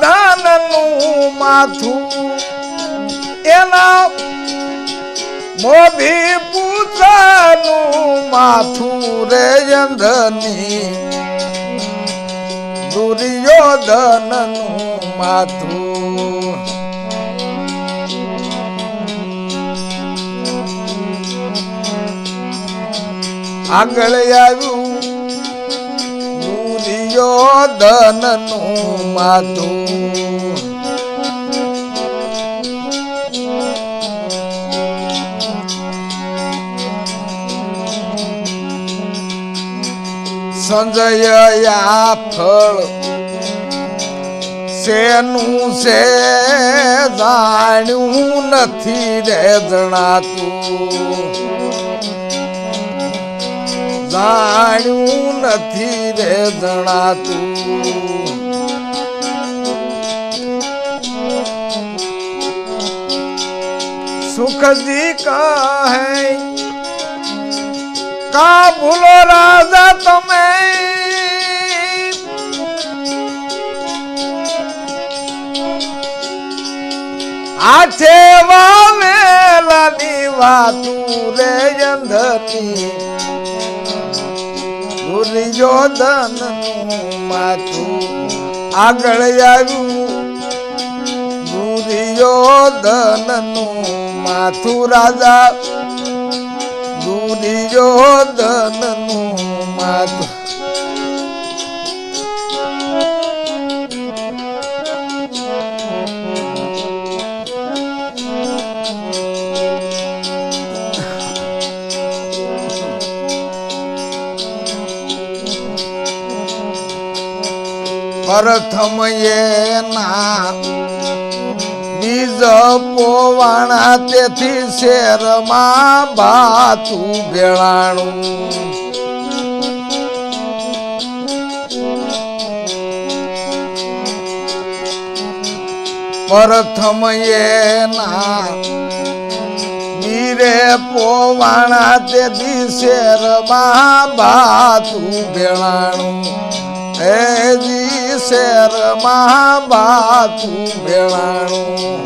દુર્યોધનનું માથું એના મોભી પુત્રનું માથું રે અંધની દુર્યોધનનું માથું આગળ આવ્યું દુર્યોધનનું માથું સંજય આ ફળ શેનું છે જાણ્યું નથી રે જણાતું. જાણ્યું નથી રે જણાતું. સુખજી કહે કા ભૂલો રાજા તમે આછે વાવેલા ની વાતું રે અંધતી દુર્યોધન માથું આગળ આવ્યું. દુર્યોધનનું માથું રાજા. દુર્યોધનનું માથું પ્રથમ એના બીજ પોવાણા તેથી શેરમાં ભાતું ભેળાણું. પ્રથમ એના બીરે પોવાણા તેથી શેરમાં ભાતું ભેળાણું. હેજી શેરમાં બાતું ભેળાણું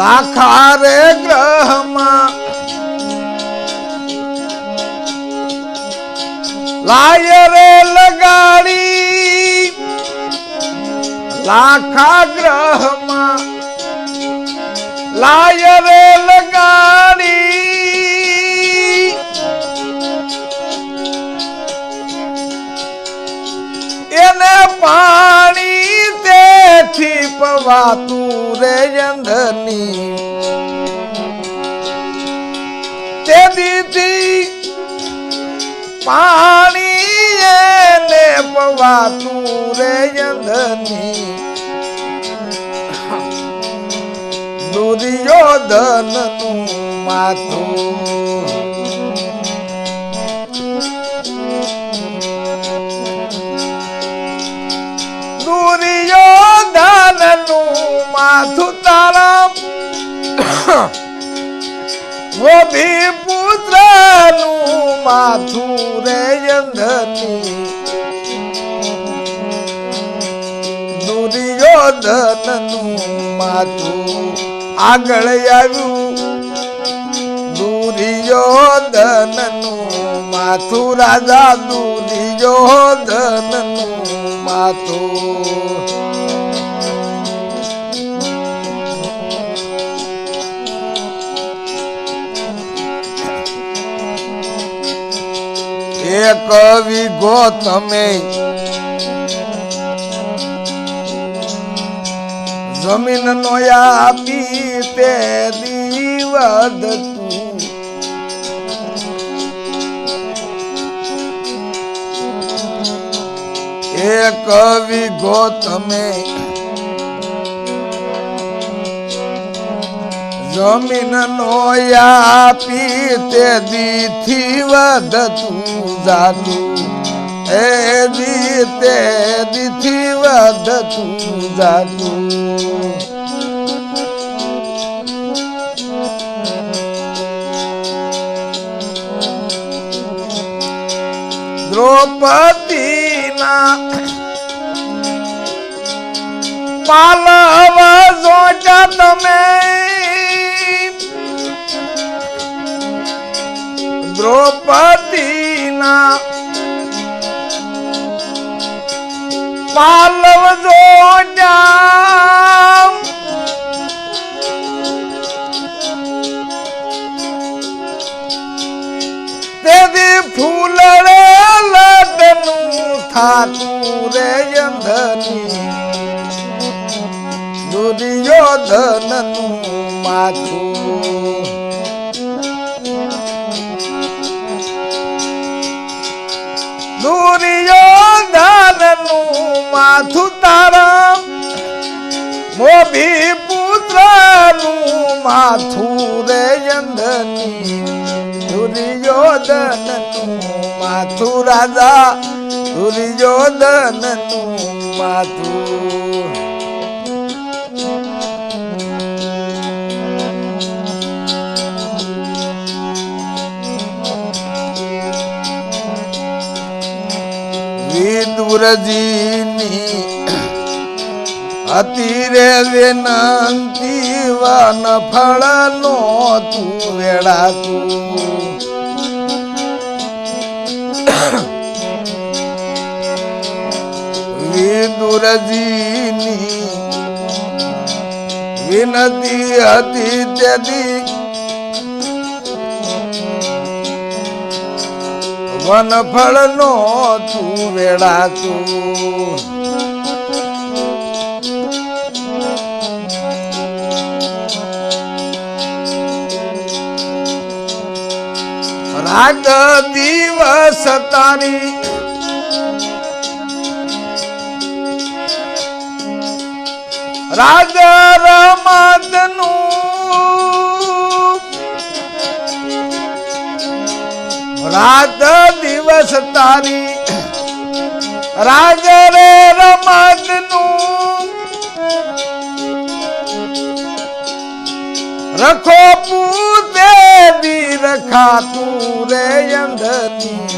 લાખા રે ગ્રહમાં લાય લગાડી. લાખા ગ્રહમાં લાય રે લગાડી. એને પાણી તેથી પવાતું રે અંધની તે દીધી પાણી એને પવાતું રે અંધની દુર્યોધનનું માથું. દુર્યોધનનું માથું તારા મોભી પુત્રનું માથું રે અંધની. દુર્યોધનનું માથું આગળ આવ્યું દુર્યોધનનું માથું રાજા દુર્યોધનનું માથું. એક વિઘો તમે જમીન નો આપી તે દીવદ તું. કવિ ગો તમે જમીન નો આપી તે દીથી વધતું જાતું. એ દી તે દીથી વધતું જાતું. દ્રૌપદીના પાલવ જોજા તમે. દ્રૌપદીના પાલવ જોજા માથું તારા મોભી પુત્રનું માથું રે અંધની દુર્યોધનનું માથું રાજા દુર્યોધનનું માથું. વિદુરજીની અતિરે વિનંતી વન ફળ નો તું. વેળાતું વિદુરજીની વિનતી હતી તેથી વનફળ નો તું. વેળાતું રાત દિવસ તારી રાજા રમત રાત દિવસ તારી રાજ રે રમત રખો પૂતે બી રખાતું રે અંધની.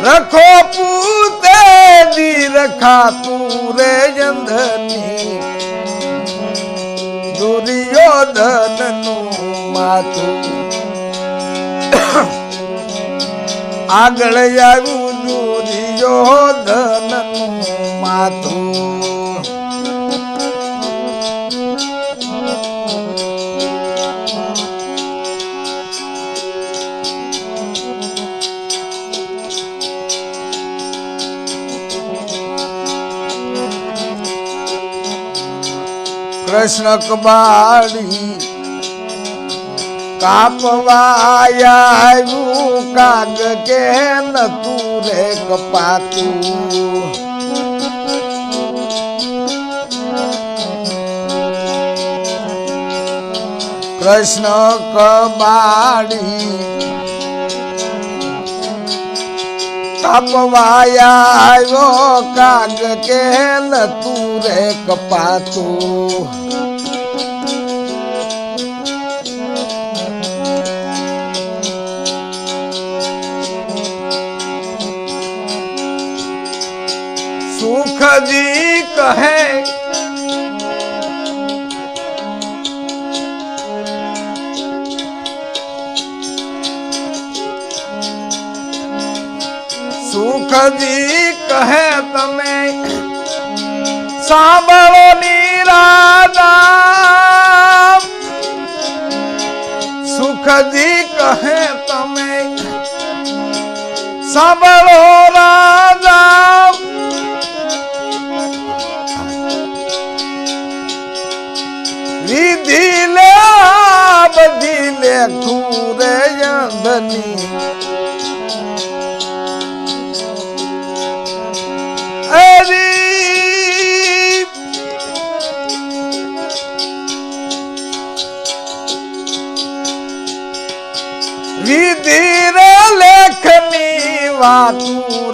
રખો પૂતે દી રખાતું રે અંધની દુર્યોધનનું માથું. આગળ આવ્યું દુર્યોધનનું માથું. કૃષ્ણ કબાડી કાપવાયું કાગ કે નતું રે કપાતું. કૃષ્ણ કબાડી કાપવાયા આવ્યો કાગ કે નતું રે કપાતું સુખજી કહે સુખજી કહે તમે. સાંભળો નિરાદા સુખજી કહે તમે. સાંભળો રાજા.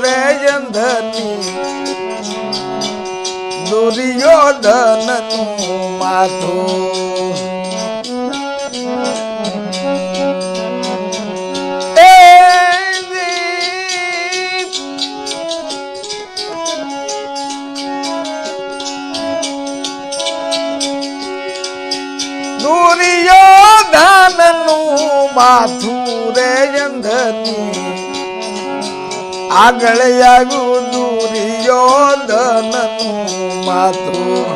રે અંધની દુર્યોધનનું માથું દુર્યોધનનું માથું. રે આગળ આવ્યું દુર્યોધન માથું.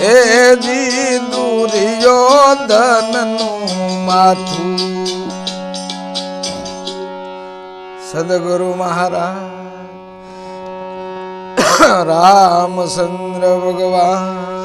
એ જી દુર્યોધન માથું. સદગુરુ મહારાજ રામચંદ્ર ભગવાન